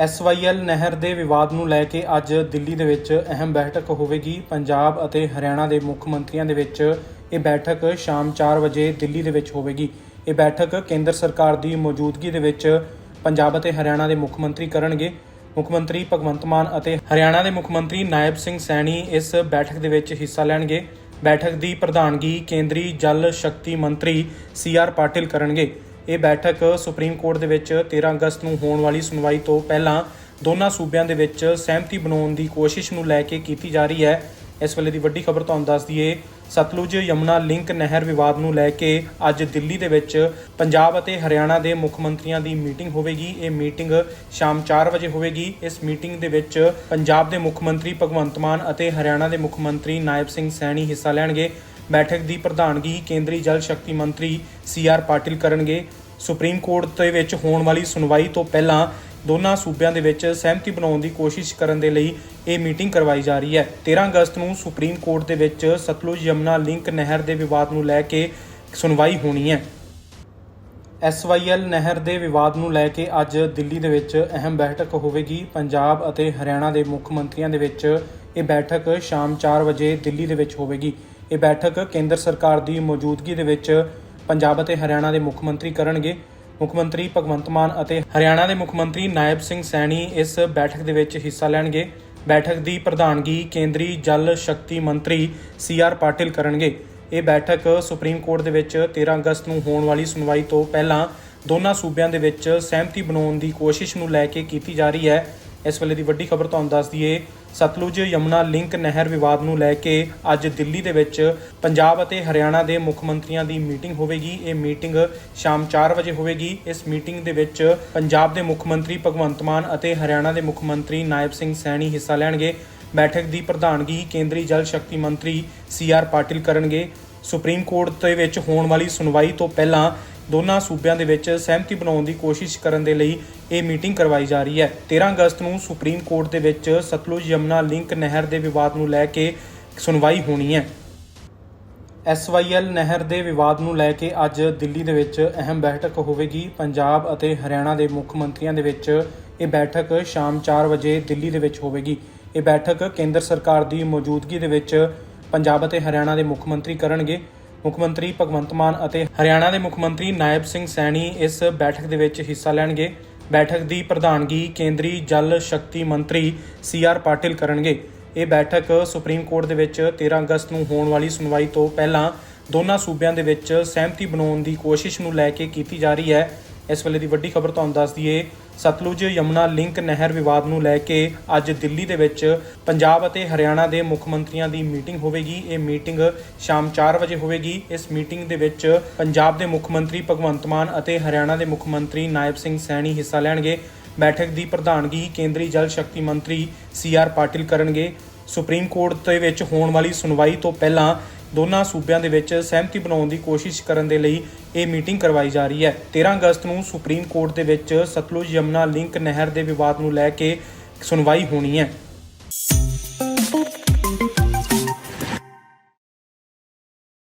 SYL ਨਹਿਰ ਦੇ ਵਿਵਾਦ ਨੂੰ ਲੈ ਕੇ ਅੱਜ ਦਿੱਲੀ ਦੇ ਵਿੱਚ ਅਹਿਮ ਬੈਠਕ ਹੋਵੇਗੀ। ਪੰਜਾਬ ਅਤੇ ਹਰਿਆਣਾ ਦੇ ਮੁੱਖ ਮੰਤਰੀਆਂ ਦੇ ਵਿੱਚ ਇਹ ਬੈਠਕ ਸ਼ਾਮ 4 ਵਜੇ ਦਿੱਲੀ ਦੇ ਵਿੱਚ ਹੋਵੇਗੀ। ਇਹ ਬੈਠਕ ਕੇਂਦਰ ਸਰਕਾਰ ਦੀ ਮੌਜੂਦਗੀ ਦੇ ਵਿੱਚ ਪੰਜਾਬ ਅਤੇ ਹਰਿਆਣਾ ਦੇ ਮੁੱਖ ਮੰਤਰੀ ਕਰਨਗੇ। ਮੁੱਖ ਮੰਤਰੀ ਭਗਵੰਤ ਮਾਨ ਅਤੇ ਹਰਿਆਣਾ ਦੇ ਮੁੱਖ ਮੰਤਰੀ ਨਾਇਬ ਸਿੰਘ ਸੈਣੀ ਇਸ ਬੈਠਕ ਦੇ ਵਿੱਚ ਹਿੱਸਾ ਲੈਣਗੇ। ਬੈਠਕ ਦੀ ਪ੍ਰਧਾਨਗੀ ਕੇਂਦਰੀ ਜਲ ਸ਼ਕਤੀ ਮੰਤਰੀ ਸੀ ਆਰ ਪਾਟਿਲ ਕਰਨਗੇ। ਇਹ ਬੈਠਕ ਸੁਪਰੀਮ ਕੋਰਟ ਦੇ ਵਿੱਚ 13 ਅਗਸਤ ਨੂੰ ਹੋਣ ਵਾਲੀ ਸੁਣਵਾਈ ਤੋਂ ਪਹਿਲਾਂ ਦੋਨਾਂ ਸੂਬਿਆਂ ਦੇ ਵਿੱਚ ਸਹਿਮਤੀ ਬਣਾਉਣ ਦੀ ਕੋਸ਼ਿਸ਼ ਨੂੰ ਲੈ ਕੇ ਕੀਤੀ ਜਾ ਰਹੀ ਹੈ। ਇਸ ਵੇਲੇ ਦੀ ਵੱਡੀ ਖਬਰ ਤੁਹਾਨੂੰ ਦੱਸ ਦਈਏ, ਸਤਲੁਜ ਯਮੁਨਾ ਲਿੰਕ ਨਹਿਰ ਵਿਵਾਦ ਨੂੰ ਲੈ ਕੇ ਅੱਜ ਦਿੱਲੀ ਦੇ ਵਿੱਚ ਪੰਜਾਬ ਅਤੇ ਹਰਿਆਣਾ ਦੇ ਮੁੱਖ ਮੰਤਰੀਆਂ ਦੀ ਮੀਟਿੰਗ ਹੋਵੇਗੀ। ਇਹ ਮੀਟਿੰਗ ਸ਼ਾਮ 4 ਵਜੇ ਹੋਵੇਗੀ। ਇਸ ਮੀਟਿੰਗ ਦੇ ਵਿੱਚ ਪੰਜਾਬ ਦੇ ਮੁੱਖ ਮੰਤਰੀ ਭਗਵੰਤ ਮਾਨ ਅਤੇ ਹਰਿਆਣਾ ਦੇ ਮੁੱਖ ਮੰਤਰੀ ਨਾਇਬ ਸਿੰਘ ਸੈਣੀ ਹਿੱਸਾ ਲੈਣਗੇ। ਬੈਠਕ ਦੀ ਪ੍ਰਧਾਨਗੀ ਕੇਂਦਰੀ ਜਲ ਸ਼ਕਤੀ ਮੰਤਰੀ ਸੀ ਆਰ ਪਾਟਿਲ ਕਰਨਗੇ। ਸੁਪਰੀਮ ਕੋਰਟ ਦੇ ਵਿੱਚ ਹੋਣ ਵਾਲੀ ਸੁਣਵਾਈ ਤੋਂ ਪਹਿਲਾਂ ਦੋਨਾਂ ਸੂਬਿਆਂ ਦੇ ਵਿੱਚ ਸਹਿਮਤੀ ਬਣਾਉਣ ਦੀ ਕੋਸ਼ਿਸ਼ ਕਰਨ ਦੇ ਲਈ ਇਹ ਮੀਟਿੰਗ ਕਰਵਾਈ ਜਾ ਰਹੀ ਹੈ। 13 ਅਗਸਤ ਨੂੰ ਸੁਪਰੀਮ ਕੋਰਟ ਦੇ ਵਿੱਚ ਸਤਲੁਜ ਯਮੁਨਾ ਲਿੰਕ ਨਹਿਰ ਦੇ ਵਿਵਾਦ ਨੂੰ ਲੈ ਕੇ ਸੁਣਵਾਈ ਹੋਣੀ ਹੈ। ਐਸਵਾਈਐਲ ਨਹਿਰ ਦੇ ਵਿਵਾਦ ਨੂੰ ਲੈ ਕੇ ਅੱਜ ਦਿੱਲੀ ਦੇ ਵਿੱਚ ਅਹਿਮ ਬੈਠਕ ਹੋਵੇਗੀ। ਪੰਜਾਬ ਅਤੇ ਹਰਿਆਣਾ ਦੇ ਮੁੱਖ ਮੰਤਰੀਆਂ ਦੇ ਵਿੱਚ ਇਹ ਬੈਠਕ ਸ਼ਾਮ 4 ਵਜੇ ਦਿੱਲੀ ਦੇ ਵਿੱਚ ਹੋਵੇਗੀ। ਇਹ ਬੈਠਕ ਕੇਂਦਰ ਸਰਕਾਰ ਦੀ ਮੌਜੂਦਗੀ ਦੇ ਵਿੱਚ ਪੰਜਾਬ ਅਤੇ ਹਰਿਆਣਾ ਦੇ ਮੁੱਖ ਮੰਤਰੀ ਕਰਨਗੇ। ਮੁੱਖ ਮੰਤਰੀ ਭਗਵੰਤ ਮਾਨ ਅਤੇ ਹਰਿਆਣਾ ਦੇ ਮੁੱਖ ਮੰਤਰੀ ਨਾਇਬ ਸਿੰਘ ਸੈਣੀ ਇਸ ਬੈਠਕ ਦੇ ਵਿੱਚ ਹਿੱਸਾ ਲੈਣਗੇ। ਬੈਠਕ ਦੀ ਪ੍ਰਧਾਨਗੀ ਕੇਂਦਰੀ ਜਲ ਸ਼ਕਤੀ ਮੰਤਰੀ ਸੀ ਆਰ ਪਾਟਿਲ ਕਰਨਗੇ। ਇਹ ਬੈਠਕ ਸੁਪਰੀਮ ਕੋਰਟ ਦੇ ਵਿੱਚ 13 ਅਗਸਤ ਨੂੰ ਹੋਣ ਵਾਲੀ ਸੁਣਵਾਈ ਤੋਂ ਪਹਿਲਾਂ ਦੋਨਾਂ ਸੂਬਿਆਂ ਦੇ ਵਿੱਚ ਸਹਿਮਤੀ ਬਣਾਉਣ ਦੀ ਕੋਸ਼ਿਸ਼ ਨੂੰ ਲੈ ਕੇ ਕੀਤੀ ਜਾ ਰਹੀ ਹੈ। ਇਸ ਵੇਲੇ ਦੀ ਵੱਡੀ ਖਬਰ ਤੁਹਾਨੂੰ ਦੱਸ ਦਈਏ ਸਤਲੁਜ ਯਮੁਨਾ ਲਿੰਕ ਨਹਿਰ ਵਿਵਾਦ ਨੂੰ ਲੈ ਕੇ ਅੱਜ ਦਿੱਲੀ ਦੇ ਵਿੱਚ ਪੰਜਾਬ ਅਤੇ ਹਰਿਆਣਾ ਦੇ ਮੁੱਖ ਮੰਤਰੀਆਂ ਦੀ ਮੀਟਿੰਗ ਹੋਵੇਗੀ। ਇਹ ਮੀਟਿੰਗ ਸ਼ਾਮ 4 ਵਜੇ ਹੋਵੇਗੀ। ਇਸ ਮੀਟਿੰਗ ਦੇ ਵਿੱਚ ਪੰਜਾਬ ਦੇ ਮੁੱਖ ਮੰਤਰੀ ਭਗਵੰਤ ਮਾਨ ਅਤੇ ਹਰਿਆਣਾ ਦੇ ਮੁੱਖ ਮੰਤਰੀ ਨਾਇਬ ਸਿੰਘ ਸੈਣੀ ਹਿੱਸਾ ਲੈਣਗੇ। ਬੈਠਕ ਦੀ ਪ੍ਰਧਾਨਗੀ ਕੇਂਦਰੀ ਜਲ ਸ਼ਕਤੀ ਮੰਤਰੀ ਸੀ ਆਰ ਪਾਟਿਲ ਕਰਨਗੇ। ਸੁਪਰੀਮ ਕੋਰਟ ਦੇ ਵਿੱਚ ਹੋਣ ਵਾਲੀ ਸੁਣਵਾਈ ਤੋਂ ਪਹਿਲਾਂ ਦੋਨਾਂ ਸੂਬਿਆਂ ਦੇ ਵਿੱਚ ਸਹਿਮਤੀ ਬਣਾਉਣ ਦੀ ਕੋਸ਼ਿਸ਼ ਕਰਨ ਦੇ ਲਈ ਇਹ ਮੀਟਿੰਗ ਕਰਵਾਈ ਜਾ ਰਹੀ ਹੈ। 13 ਅਗਸਤ ਨੂੰ ਸੁਪਰੀਮ ਕੋਰਟ ਦੇ ਵਿੱਚ ਸਤਲੁਜ ਯਮੁਨਾ ਲਿੰਕ ਨਹਿਰ ਦੇ ਵਿਵਾਦ ਨੂੰ ਲੈ ਕੇ ਸੁਣਵਾਈ ਹੋਣੀ ਹੈ। ਐਸਵਾਈਐਲ ਨਹਿਰ ਦੇ ਵਿਵਾਦ ਨੂੰ ਲੈ ਕੇ ਅੱਜ ਦਿੱਲੀ ਦੇ ਵਿੱਚ ਅਹਿਮ ਬੈਠਕ ਹੋਵੇਗੀ। ਪੰਜਾਬ ਅਤੇ ਹਰਿਆਣਾ ਦੇ ਮੁੱਖ ਮੰਤਰੀਆਂ ਦੇ ਵਿੱਚ ਇਹ ਬੈਠਕ ਸ਼ਾਮ 4 ਵਜੇ ਦਿੱਲੀ ਦੇ ਵਿੱਚ ਹੋਵੇਗੀ। ਇਹ ਬੈਠਕ ਕੇਂਦਰ ਸਰਕਾਰ ਦੀ ਮੌਜੂਦਗੀ ਦੇ ਵਿੱਚ ਪੰਜਾਬ ਅਤੇ ਹਰਿਆਣਾ ਦੇ ਮੁੱਖ ਮੰਤਰੀ ਕਰਨਗੇ। ਮੁੱਖ ਮੰਤਰੀ ਭਗਵੰਤ ਮਾਨ ਅਤੇ ਹਰਿਆਣਾ ਦੇ ਮੁੱਖ ਮੰਤਰੀ ਨਾਇਬ ਸਿੰਘ ਸੈਣੀ ਇਸ ਬੈਠਕ ਦੇ ਵਿੱਚ ਹਿੱਸਾ ਲੈਣਗੇ। ਬੈਠਕ ਦੀ ਪ੍ਰਧਾਨਗੀ ਕੇਂਦਰੀ ਜਲ ਸ਼ਕਤੀ ਮੰਤਰੀ ਸੀ ਆਰ ਪਾਟਿਲ ਕਰਨਗੇ। ਇਹ ਬੈਠਕ ਸੁਪਰੀਮ ਕੋਰਟ ਦੇ ਵਿੱਚ 13 ਅਗਸਤ ਨੂੰ ਹੋਣ ਵਾਲੀ ਸੁਣਵਾਈ ਤੋਂ ਪਹਿਲਾਂ ਦੋਨਾਂ ਸੂਬਿਆਂ ਦੇ ਵਿੱਚ ਸਹਿਮਤੀ ਬਣਾਉਣ ਦੀ ਕੋਸ਼ਿਸ਼ ਨੂੰ ਲੈ ਕੇ ਕੀਤੀ ਜਾ ਰਹੀ ਹੈ। ਇਸ ਵੇਲੇ ਦੀ ਵੱਡੀ ਖਬਰ ਤੁਹਾਨੂੰ ਦੱਸ ਦਈਏ ਸਤਲੁਜ ਯਮੁਨਾ ਲਿੰਕ ਨਹਿਰ ਵਿਵਾਦ ਨੂੰ ਲੈ ਕੇ ਅੱਜ ਦਿੱਲੀ ਦੇ ਵਿੱਚ ਪੰਜਾਬ ਅਤੇ ਹਰਿਆਣਾ ਦੇ ਮੁੱਖ ਮੰਤਰੀਆਂ ਦੀ ਮੀਟਿੰਗ ਹੋਵੇਗੀ। ਇਹ ਮੀਟਿੰਗ ਸ਼ਾਮ 4 ਵਜੇ ਹੋਵੇਗੀ। ਇਸ ਮੀਟਿੰਗ ਦੇ ਵਿੱਚ ਪੰਜਾਬ ਦੇ ਮੁੱਖ ਮੰਤਰੀ ਭਗਵੰਤ ਮਾਨ ਅਤੇ ਹਰਿਆਣਾ ਦੇ ਮੁੱਖ ਮੰਤਰੀ ਨਾਇਬ ਸਿੰਘ ਸੈਣੀ ਹਿੱਸਾ ਲੈਣਗੇ। ਬੈਠਕ ਦੀ ਪ੍ਰਧਾਨਗੀ ਕੇਂਦਰੀ ਜਲ ਸ਼ਕਤੀ ਮੰਤਰੀ ਸੀ ਆਰ ਪਾਟਿਲ ਕਰਨਗੇ। ਸੁਪਰੀਮ ਕੋਰਟ ਦੇ ਵਿੱਚ ਹੋਣ ਵਾਲੀ ਸੁਣਵਾਈ ਤੋਂ ਪਹਿਲਾਂ ਦੋਨਾਂ ਸੂਬਿਆਂ ਦੇ ਵਿੱਚ ਸਹਿਮਤੀ ਬਣਾਉਣ ਦੀ ਕੋਸ਼ਿਸ਼ ਕਰਨ ਦੇ ਲਈ ਇਹ ਮੀਟਿੰਗ ਕਰਵਾਈ ਜਾ ਰਹੀ ਹੈ। 13 ਅਗਸਤ ਨੂੰ ਸੁਪਰੀਮ ਕੋਰਟ ਦੇ ਵਿੱਚ ਸਤਲੁਜ ਯਮੁਨਾ ਲਿੰਕ ਨਹਿਰ ਦੇ ਵਿਵਾਦ ਨੂੰ ਲੈ ਕੇ ਸੁਣਵਾਈ ਹੋਣੀ ਹੈ।